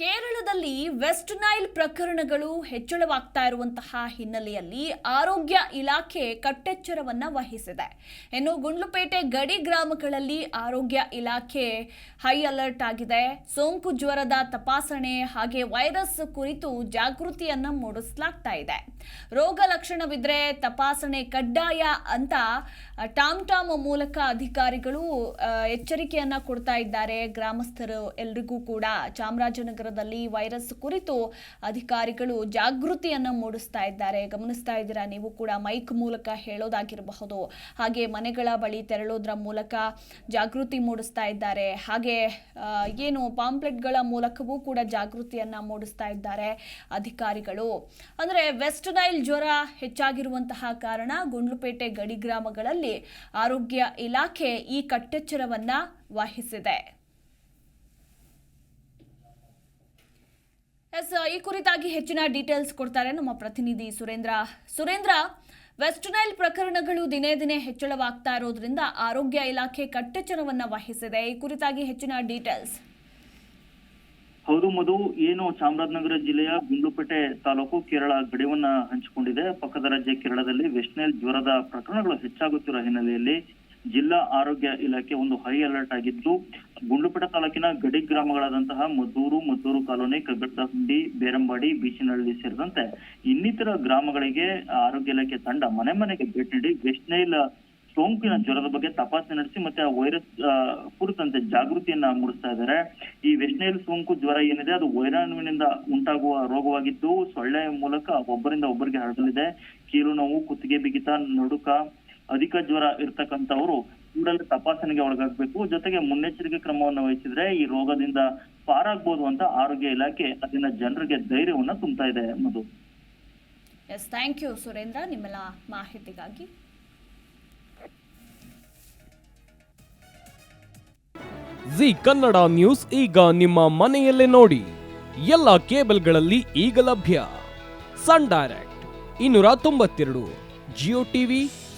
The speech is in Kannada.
ಕೇರಳದಲ್ಲಿ ವೆಸ್ಟ್ ನೈಲ್ ಪ್ರಕರಣಗಳು ಹೆಚ್ಚಳವಾಗ್ತಾ ಇರುವಂತಹ ಹಿನ್ನೆಲೆಯಲ್ಲಿ ಆರೋಗ್ಯ ಇಲಾಖೆ ಕಟ್ಟೆಚ್ಚರವನ್ನು ವಹಿಸಿದೆ. ಇನ್ನು ಗುಂಡ್ಲುಪೇಟೆ ಗಡಿ ಗ್ರಾಮಗಳಲ್ಲಿ ಆರೋಗ್ಯ ಇಲಾಖೆ ಹೈ ಅಲರ್ಟ್ ಆಗಿದೆ. ಸೋಂಕು ಜ್ವರದ ತಪಾಸಣೆ ಹಾಗೆ ವೈರಸ್ ಕುರಿತು ಜಾಗೃತಿಯನ್ನು ಮೂಡಿಸಲಾಗ್ತಾ ಇದೆ. ರೋಗ ಲಕ್ಷಣವಿದ್ರೆ ತಪಾಸಣೆ ಕಡ್ಡಾಯ ಅಂತ ಟಾಮ್ ಟಾಮ್ ಮೂಲಕ ಅಧಿಕಾರಿಗಳು ಎಚ್ಚರಿಕೆಯನ್ನು ಕೊಡ್ತಾ ಇದ್ದಾರೆ. ಗ್ರಾಮಸ್ಥರು ಎಲ್ರಿಗೂ ಕೂಡ ಚಾಮರಾಜನಗರದಲ್ಲಿ ವೈರಸ್ ಕುರಿತು ಅಧಿಕಾರಿಗಳು ಜಾಗೃತಿಯನ್ನು ಮೂಡಿಸ್ತಾ ಇದ್ದಾರೆ. ಗಮನಿಸ್ತಾ ಇದ್ದೀರಾ ನೀವು ಕೂಡ? ಮೈಕ್ ಮೂಲಕ ಹೇಳೋದಾಗಿರಬಹುದು. ಹಾಗೆ ಮನೆಗಳ ಬಳಿ ತೆರಳೋದ್ರ ಮೂಲಕ ಜಾಗೃತಿ ಮೂಡಿಸ್ತಾ ಇದ್ದಾರೆ. ಹಾಗೆ ಏನು ಪಾಂಪ್ಲೆಟ್ಗಳ ಮೂಲಕವೂ ಕೂಡ ಜಾಗೃತಿಯನ್ನ ಮೂಡಿಸ್ತಾ ಇದ್ದಾರೆ ಅಧಿಕಾರಿಗಳು. ಅಂದ್ರೆ ವೆಸ್ಟ್ ನೈಲ್ ಜ್ವರ ಹೆಚ್ಚಾಗಿರುವಂತಹ ಕಾರಣ ಗುಂಡ್ಲುಪೇಟೆ ಗಡಿ ಗ್ರಾಮಗಳಲ್ಲಿ ಆರೋಗ್ಯ ಇಲಾಖೆ ಈ ಕಟ್ಟೆಚ್ಚರವನ್ನ ವಹಿಸಿದೆ. ಎಸ್, ಈ ಕುರಿತಾಗಿ ಹೆಚ್ಚಿನ ಡೀಟೇಲ್ಸ್ ಕೊಡ್ತಾರೆ ನಮ್ಮ ಪ್ರತಿನಿಧಿ ಸುರೇಂದ್ರ. ಸುರೇಂದ್ರ ವೆಸ್ಟ್ ನೈಲ್ ಪ್ರಕರಣಗಳು ದಿನೇ ದಿನೇ ಹೆಚ್ಚಳವಾಗ್ತಾ ಇರೋದ್ರಿಂದ ಆರೋಗ್ಯ ಇಲಾಖೆ ಕಟ್ಟೆಚ್ಚರವನ್ನ ವಹಿಸಿದೆ. ಈ ಕುರಿತಾಗಿ ಹೆಚ್ಚಿನ ಡೀಟೇಲ್ಸ್ ಹೌದು ಮಧು, ಏನು ಚಾಮರಾಜನಗರ ಜಿಲ್ಲೆಯ ಗುಂಡ್ಲುಪೇಟೆ ತಾಲೂಕು ಕೇರಳ ಗಡಿವನ್ನ ಹಂಚಿಕೊಂಡಿದೆ. ಪಕ್ಕದ ರಾಜ್ಯ ಕೇರಳದಲ್ಲಿ ವೆಸ್ಟ್ ನೈಲ್ ಜ್ವರದ ಪ್ರಕರಣಗಳು ಹೆಚ್ಚಾಗುತ್ತಿರುವ ಹಿನ್ನೆಲೆಯಲ್ಲಿ ಜಿಲ್ಲಾ ಆರೋಗ್ಯ ಇಲಾಖೆ ಒಂದು ಹೈ ಅಲರ್ಟ್ ಆಗಿದ್ದು, ಗುಂಡ್ಲುಪೇಟೆ ತಾಲೂಕಿನ ಗಡಿ ಗ್ರಾಮಗಳಾದಂತಹ ಮದ್ದೂರು ಮದ್ದೂರು ಕಾಲೋನಿ ಕಗ್ಗಟ್ಟಹುಂಡಿ ಬೇರಂಬಾಡಿ, ಬೀಚಿನಹಳ್ಳಿ ಸೇರಿದಂತೆ ಇನ್ನಿತರ ಗ್ರಾಮಗಳಿಗೆ ಆರೋಗ್ಯ ಇಲಾಖೆ ತಂಡ ಮನೆ ಮನೆಗೆ ಭೇಟಿ ನೀಡಿ ವೆಸ್ಟ್ನೈಲ್ ಸೋಂಕಿನ ಜ್ವರದ ಬಗ್ಗೆ ತಪಾಸಣೆ ನಡೆಸಿ ಮತ್ತೆ ಆ ವೈರಸ್ ಕುರಿತಂತೆ ಜಾಗೃತಿಯನ್ನ ಮೂಡಿಸ್ತಾ ಇದ್ದಾರೆ. ಈ ವೆಸ್ಟ್ನೈಲ್ ಸೋಂಕು ಜ್ವರ ಏನಿದೆ, ಅದು ವೈರಾಣುವಿನಿಂದ ಉಂಟಾಗುವ ರೋಗವಾಗಿದ್ದು, ಸೊಳ್ಳೆ ಮೂಲಕ ಒಬ್ಬರಿಂದ ಒಬ್ಬರಿಗೆ ಹರಡಲಿದೆ. ಕೀಲು ನೋವು, ಕುತ್ತಿಗೆ ಬಿಗಿತ, ನಡುಕ ಅಧಿಕ ಜ್ವರ ಇರ್ತಕ್ಕಂಥವ್ರು ಕೂಡಲೇ ತಪಾಸಣೆಗೆ ಒಳಗಾಗಬೇಕು. ಜೊತೆಗೆ ಮುನ್ನೆಚ್ಚರಿಕೆ ಕ್ರಮವನ್ನು ವಹಿಸಿದ್ರೆ ಈ ರೋಗದಿಂದ ಪಾರಾಗ್ಬೋದು ಅಂತ ಆರೋಗ್ಯ ಇಲಾಖೆ ಅದನ್ನ ಜನರಿಗೆ ಧೈರ್ಯವನ್ನ ತುಂಬುತ್ತಾ ಇದೆ Madhu S thank you Surendra. ನಿಮ್ಮೆಲ್ಲ ಮಾಹಿತಿಗಾಗಿ. ಜಿ ಕನ್ನಡ ನ್ಯೂಸ್ ಈಗ ನಿಮ್ಮ ಮನೆಯಲ್ಲೇ ನೋಡಿ. ಎಲ್ಲ ಕೇಬಲ್ಗಳಲ್ಲಿ ಈಗ ಲಭ್ಯ. ಸನ್ ಡೈರೆಕ್ಟ್ ಇನ್ನೂರ ತೊಂಬತ್ತೆರಡು ಜಿಯೋ ಟಿವಿ